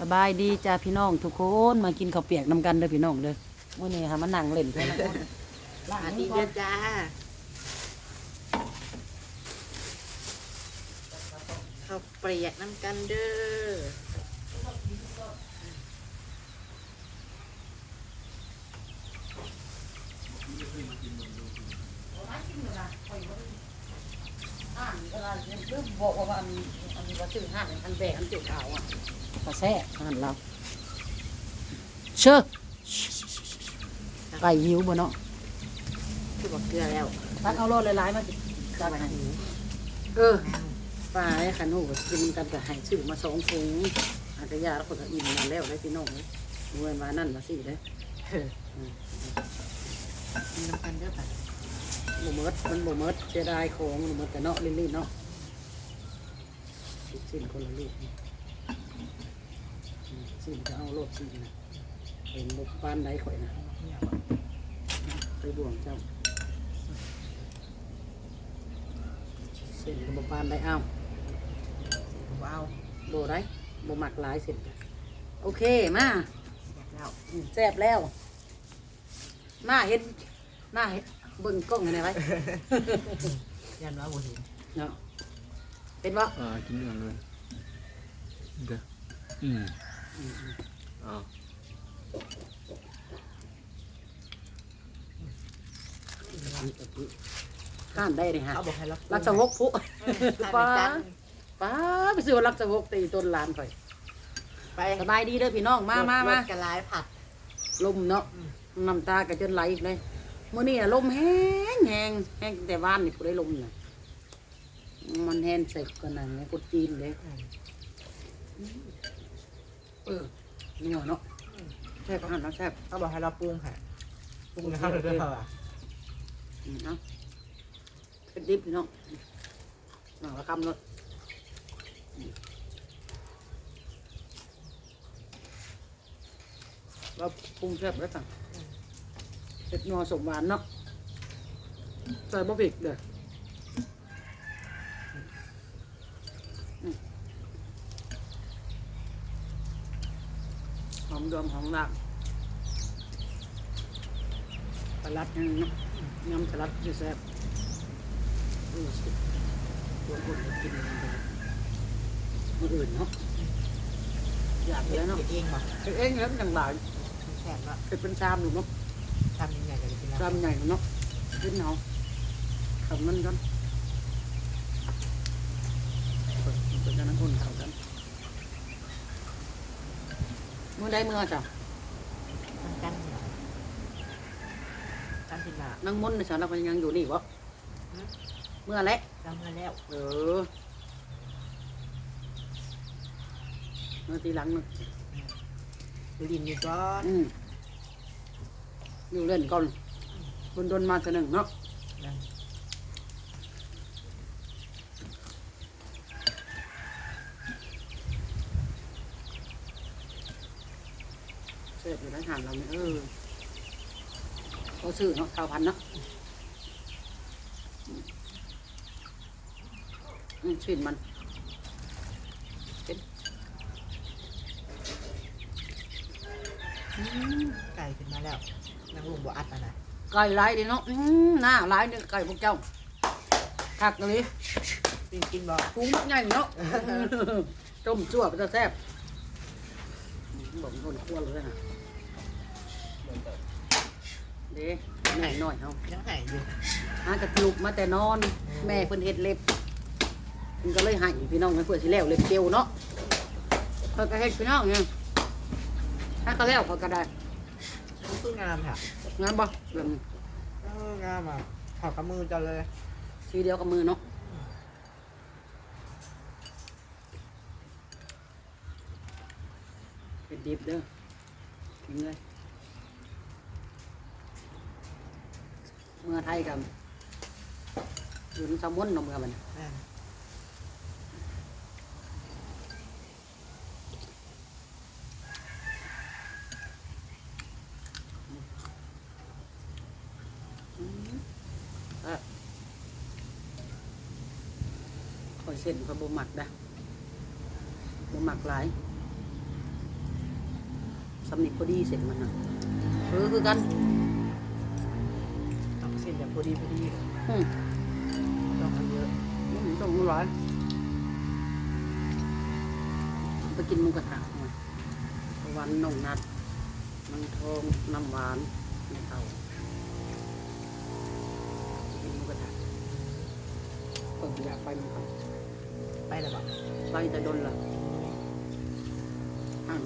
สบายดีจ้าพี่น้องทุกคนมากินข้าวเปียกนำกันเด้อพี่น้องเด้อมื้อนี้หามานั่งเล่นเพิ่นนะสวัสดีเด้อจ้าข้าวเปรียกน้ำกันเด้อบอกว่าอัน อันนี้ว่าซื้อห้างอันแบกอันเจียวขาวอะกระแซ่หันเราเชื่อไก่หิวบ่เนาะคือบอกเกลือแล้วตักเอาโลดหลายๆมาสิสวัสดีเออปลาไอ้ขันหูก็กินกันกับไห้ซื้อมาสองถุงอาจจะยาแล้วคนก็อิ่มนั่นแล้วได้พี่น้องเลยดูเงินมานั่นมาสิเด้อเออกินน้ำกันเด้อป่ะบ่เมิดมันบ่เมิดเสียดายของบ่เมิดแต่เนาะลิ้นๆเนาะ สิ้นคนละลูกสิ้นจะเอาโลดสิ้นนะเห็นบุกบ้านใดข่อยนะไปบ่วงเจ้าเส้นกับบ้านใดเอาว้าโบได้บ่หมักหลายเส้นจ้ะโอเคมาแซ่บแล้ว มาเห็นมาเห็นเบิ่งกล้องให้หน่อยไว้ยันว่าบุญเนาะ เป็นบ่อ่ากินเนื้อเลยเด้ออืมอืมอ่านี่ก็คือข้ามได้เลยฮะเขาบอกให้เรารักสะวกผู้ป้าป้าป้าไปซื้อรักสะวกตีต้นลานข่อยไปสบายดีเด้อพี่น้องมามามากระลายผัดลมเนาะน้ำตาก็จนไหลอีกเลยมื้อนี้อะลมแห้งแห้งแห้งแต่ว่านนี่ผู้ได้ลมน่ะมัน แห้งใส่กันนั่นไงกดจีนเลยเออนี่เนาะแซ่บอาหารเนาะแซ่บเขาบอกให้เราปรุงค่ะปรุงนะครับเด้อเปล่าอะอืมเนาะเป็นดิบพี่น้องหน่อยละคำเลยเราปรุงแซ่บแล้วสั่งเผ็ดนัวสมหวานเนาะใส่บะผิกเด้ออืม หอมดอมหอมลาบปลาลัดนั่ยำปลาลัดจะแซ่บเออสิตัวคนกินมันมื้ออื่นเนาะอยากเลยเนาะเองเหรอเองแล้วอย่างหลายแซ่บละเป็นชามอยู่เนาะทำยังไงกันกินแล้วชามใหญ่เนาะกินเอาทำมันกันเปิดเปิดกันนั้นคนเขากันเมื่อใดมื่อจ้ะ ทำกันเหรอ ทำกินละนั่งมนต์นะจ้ะเราก็ยังอยู่นี่วะเมื่อและทำมาแล้วเออเมื่อทีหลังเนาะดูดินอยู่ก่อนอืมอยู่เล่นก่อนคนโดนมาเสอหนึ่งเนาะนะเสร็จอยู่ในหานเราเนี่ยเออ เขาซื้อเนาะเก้าพันเนาะอืมชิ้นมันไก่ขึ้นมาแล้วนางลุงบ่อัดอะนะไก่หลายดีเนาะอืมหน้าหลายเนี่ยไก่พวกเจ้าคักเลยกินกินบ่ปรุงมักใหญ่เนาะต้มจั่วไปจะแซ่บบอกคนคั่วเลยนะ เด้แม่หน่อยเฮายังหายอยู่หากระลุกมาแต่นอน แม่เพิ่นเฮ็ดเล็บเพิ่นก็เลยให้พี่น้องให้เพื่อสิแล้วเล็บเกียวเนาะเพิ่นก็เฮ็ดพี่น้องเนี่ยถ้าก็แล้วเขาก็ได้มันคืองามค่ะงานบ่เรื่องเอองามอะขอกระมือจะเลยทีเดียวกับมือเนาะเป็นดิบเด้อกินเลย มื่อไทยกับอยู่ในสมุนเนาะเมื่อมันอ่าคอยเส้นคอยบ่หมักนะบ่หมักหลายสำนิพอดีเสร็จมันนะเออคือกัน ทำเส้นแบบพอดีพอดีอืมต้องเอาเยอะอืมต้องร้อนไปกินหมูกระทะมาวันนงนัดนังทองน้ำหวานในเตากินหมูกระทะเปิดอยากไปมันครับไปแล้วบอกไปแต่ดนละอ่าน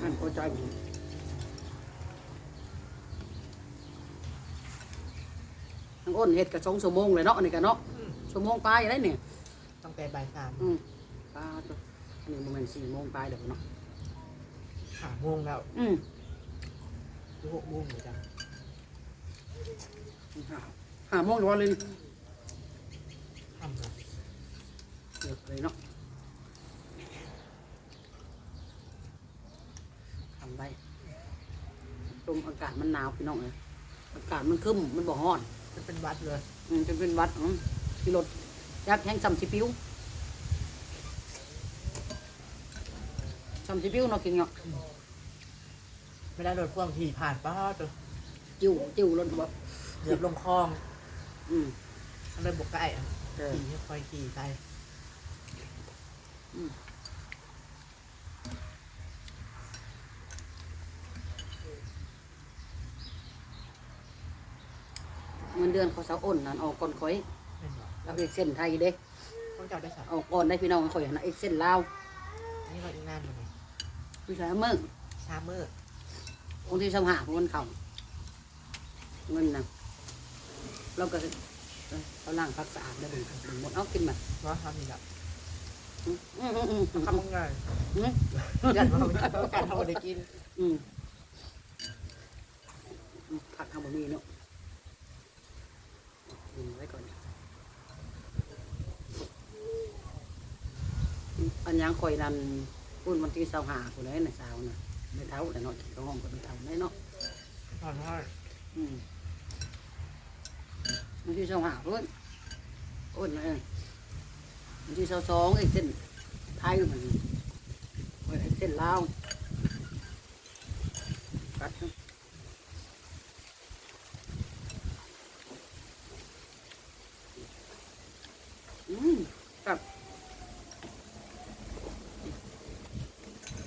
อ่านพอใจผม ทั้งอ้นเห็ดกระชงชั่วโมงเลยเนาะอันนี่กันเนาะชั่วโมงปลายได้เนี่ยตั้งแต่บ่ายสามอืมปลาตัวอันนี้ประมาณสี่โมงปลายเดี๋ยวเนาะหาโมงแล้วอืมหรือหกโมงเหมือนกันห้าห้าโมงร้อนเลยนี่ทำนะเดี๋ยวเลยเนาะทำได้ลมอากาศมันหนาวพี่น้องเลยอากาศมันครึ้มมันบ่ฮ้อน มันเป็นวัดเลยอืมจะเป็นหวัดอืมที่รถยักษ์แห้งซ้ำสิปิ้วซ้ำสิปิ้วเนาะกินเนาะไม่ได้รถพ่วงขี่ผ่านป้าตัวจิ้วจิ้วรถบ่เหยียบลงคลองอืมมันเลยบกไก่อะเออขี่ค่อยๆขี่ไปเงิ เดือนเขาเสาอ้นนั่นออกก่อนข่อยเป็นบอกเราเอกเส้นไทยเด้ต้องจับได้สักออกก่อนได้พี่น้องข่อยนะเอกเส้นลาวนี่เราอีกนานอยู่ไหมพี่ชายเมื่อชาเมอร์คนที่สมหาพวกมันเข่าเงินนะเราก็เอ้ยเขาล้างพักสะอาดได้ดึงดึงหมดเอากินมาเพราะทำนี่แหละอืมอืมอืมอืมอืมทำง่ายอืมยันเราต้องการทำอะไรกินอืมผักทำบะหมี่เนาะอืมไว้ก่อนอั นยังคอยนันพูดวันที่สาวหาคนไหนน่ะสาวน่ะไม่เท่าแต่เนาะเขาห้องก็ไม่เท่าได้เนาะทอดทอดอืมวันที่สาวหาเพื่อนอ้นเออวันที่สาวสองไอ้เส้นไทยมันไอ้เส้นลาวกัดเนาะ อืมครับ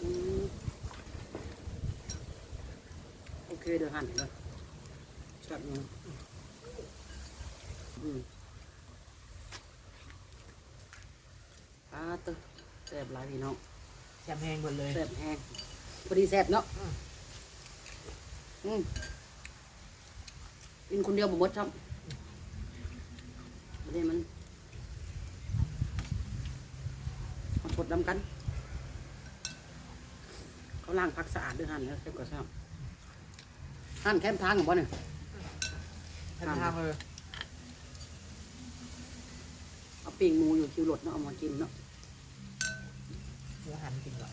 อืม โอเดี๋ยวหั่นเลยจับมันอืมปลาตึกแซ่บหลายพี่น้องแซมแห้งหมดเลยแซ่บแห้งพอดีแซ่บเนาะอืมกินคนเดียวบ่หมดครับไม่ได้มันมาทดดำกัน เขาล้างพักสะอาดด้วยหั่นแล้วเรียบร้อย แล้วหั่นแคมทางของบ่เนี่ยทำทางเลยเอาปีกหมูอยู่คิวรถเนาะเอามากินเนาะหมูหันกินก่อน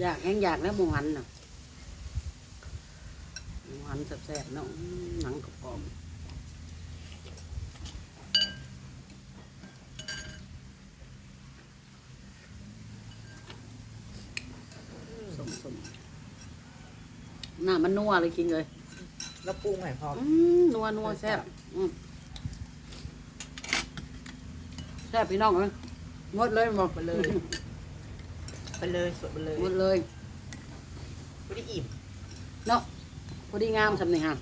อยากแห้งอยากแล้วหมูหันน่ะหมูหันแซ่บๆเนาะอืมหนังกรอบๆสมๆหน้ามันนัวเลยกินเลย แล้วปรุงให้พร้อมอืมนัวนัวแซ่บอืมแซ่บพี่น้องเอ้ยหมดเลยหมดไปเลย ไปเลยสดไปเลยหมดเลยไม่ได้อิ่มเนาะพอดีงามสำเนียงฮะ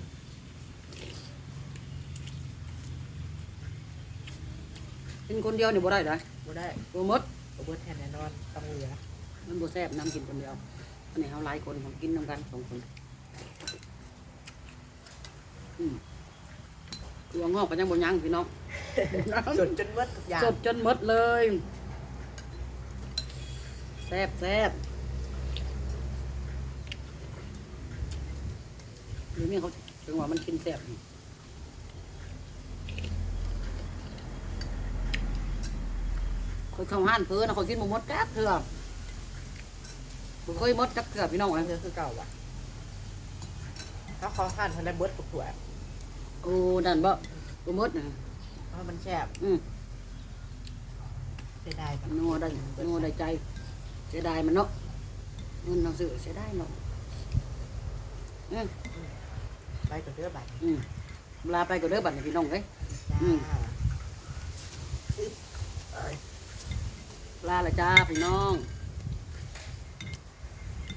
กินคนเดียวนี่บ่ได้ได้ไม่ได้บ่หมดโอเบิร์ตแทนแน่นอนต้องเหลือมันบ่แซ่บน้ำกินคนเดียวอันนี้เฮาหลายคนผมกินนำกันสองคนอืม ตัวงอกก็ยังบ่ยังพี่น้องจนจนเบิดทุกอย่างสดจนหมดเลยแซ่บแซ่บหรือนี่เขาถึงว่ามันกินแซ่บนี่คนเข้าห้านเพื่อนะคนกินหมูมดแก๊บเถื่อบ่เคยมดจักเถื่อพี่น้องอัอะนนี้คือเก่าว่ะถ้าเขาหั่นทันได้เบิร์ดกับถั่ว โอ้ดันบ่บ่มดนะเพราะมันแซ่บอืมเสียดายมันนัวได้นัวได้ใจเสียดายมันเนาะเงินเราซื้อเสียดายเนาะอืมไปกับเรือบัตรอืมลาไปก็เด้อบัดนี้พี่น้องเอ้ยจ้าอืมลาละจ้าพี่น้องบ